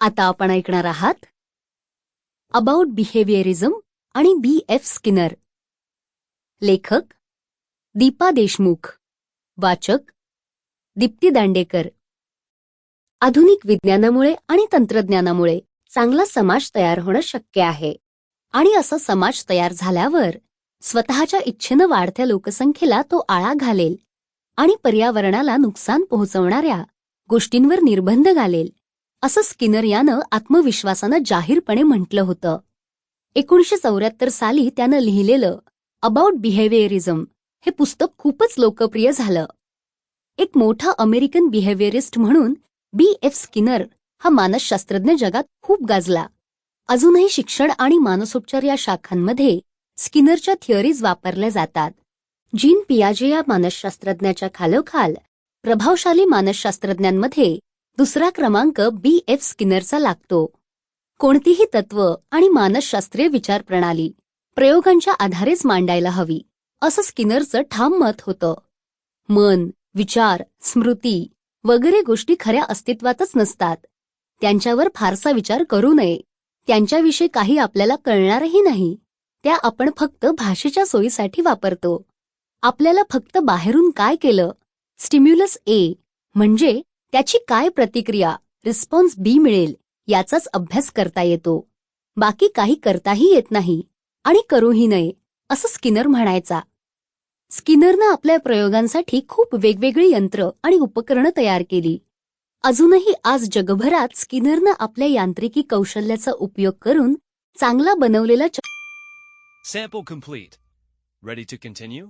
आता आपण ऐकणार आहात अबाउट बिहेवियरिझम आणि बी एफ स्किनर लेखक दीपा देशमुख. वाचक दीप्ती दांडेकर. आधुनिक विज्ञानामुळे आणि तंत्रज्ञानामुळे चांगला समाज तयार होणं शक्य आहे. आणि असा समाज तयार झाल्यावर स्वतःच्या इच्छेनं वाढत्या लोकसंख्येला तो आळा घालेल आणि पर्यावरणाला नुकसान पोहोचवणाऱ्या गोष्टींवर निर्बंध घालेल असं स्किनर यानं आत्मविश्वासानं जाहीरपणे म्हटलं होतं. एकोणीशे चौऱ्याहत्तर साली त्यानं लिहिलेलं अबाउट बिहेवियरिझम हे पुस्तक खूपच लोकप्रिय झालं. एक मोठा अमेरिकन बिहेवियरिस्ट म्हणून बी एफ स्किनर हा मानसशास्त्रज्ञ जगात खूप गाजला. अजूनही शिक्षण आणि मानसोपचार या शाखांमध्ये स्किनरच्या थिअरीज वापरल्या जातात. जीन पियाजे या मानसशास्त्रज्ञाच्या खालोखाल प्रभावशाली मानसशास्त्रज्ञांमध्ये दुसरा क्रमांक बी एफ स्किनरचा लागतो. कोणतीही तत्व आणि मानसशास्त्रीय विचारप्रणाली प्रयोगांच्या आधारेच मांडायला हवी असं स्किनरचं ठाम मत होतं. मन विचार स्मृती वगैरे गोष्टी खऱ्या अस्तित्वातच नसतात. त्यांच्यावर फारसा विचार करू नये. त्यांच्याविषयी काही आपल्याला कळणारही नाही. त्या आपण फक्त भाषेच्या सोयीसाठी वापरतो. आपल्याला फक्त बाहेरून काय केलं? स्टिम्युलस ए म्हणजे त्याची काय प्रतिक्रिया रिस्पॉन्स बी मिळेल याचाच अभ्यास करता येतो. बाकी काही करताही येत नाही आणि करूही नये असं स्किनर म्हणायचा. स्किनरनं आपल्या प्रयोगांसाठी खूप वेगवेगळी यंत्र आणि उपकरणं तयार केली. अजूनही आज जगभरात स्किनरनं आपल्या यांत्रिकी कौशल्याचा उपयोग करून चांगला बनवलेला Sample complete. Ready to continue?